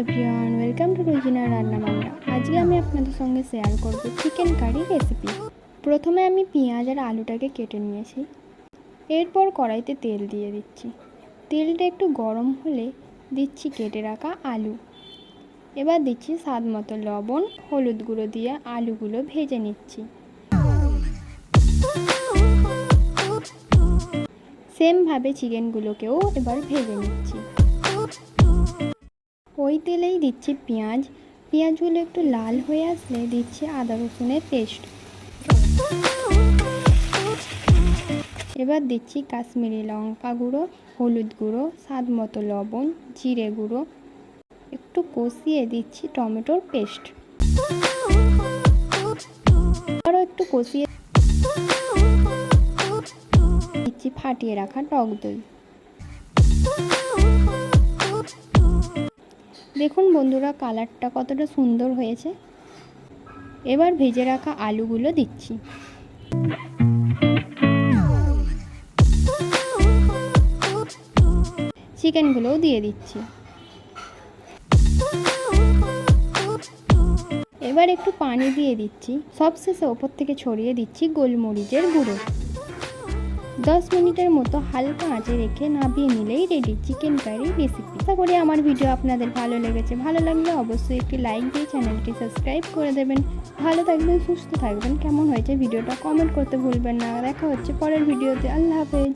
Everyone, welcome to Rozina রান্না বান্না। আজকে আমি আপনাদের সঙ্গে শেয়ার করব চিকেন কারি রেসিপি প্রথমে আমি পেঁয়াজ আর আলুটাকে কেটে নিয়েছি। এরপর কড়াইতে তেল দিয়ে দিচ্ছি। তেলটা একটু গরম হলে দিচ্ছি কেটে রাখা আলু। এবার দিচ্ছি স্বাদ মতো লবণ, হলুদ গুঁড়ো দিয়ে আলুগুলো ভেজে নিচ্ছি। সেমভাবে চিকেনগুলোকেও এবার ভেজে নিচ্ছি। ওই তেলেই দিচ্ছি পেঁয়াজ। পেঁয়াজগুলো একটু লাল হয়ে আসলে দিচ্ছি আদা রসুনের পেস্ট। এবার দিচ্ছি কাশ্মীরি লঙ্কা গুঁড়ো, হলুদ গুঁড়ো, স্বাদ মতো লবণ, জিরে গুঁড়ো। একটু কষিয়ে দিচ্ছি টমেটোর পেস্ট। আরও একটু কষিয়ে দিচ্ছি ফাটিয়ে রাখা টক দই। দেখুন বন্ধুরা, কালারটা কতটা সুন্দর হয়েছে। এবার ভেজে রাখা আলুগুলো দিচ্ছি। চিকেনগুলোও দিয়ে দিচ্ছি। এবার একটু পানি দিয়ে দিচ্ছি। সবশেষে ওপর থেকে ছড়িয়ে দিচ্ছি গোলমরিচের গুঁড়ো। দশ মিনিটের মতো হালকা আঁচে রেখে নামিয়ে নিলেই রেডি চিকেন কারি রেসিপি আশা করি আমার ভিডিও আপনাদের ভালো লেগেছে। ভালো লাগলে অবশ্যই একটি লাইক দিয়ে চ্যানেলটি সাবস্ক্রাইব করে দেবেন। ভালো থাকবেন, সুস্থ থাকবেন। কেমন হয়েছে ভিডিওটা কমেন্ট করতে ভুলবেন না। দেখা হচ্ছে পরের ভিডিওতে আল্লাহ হাফেজ।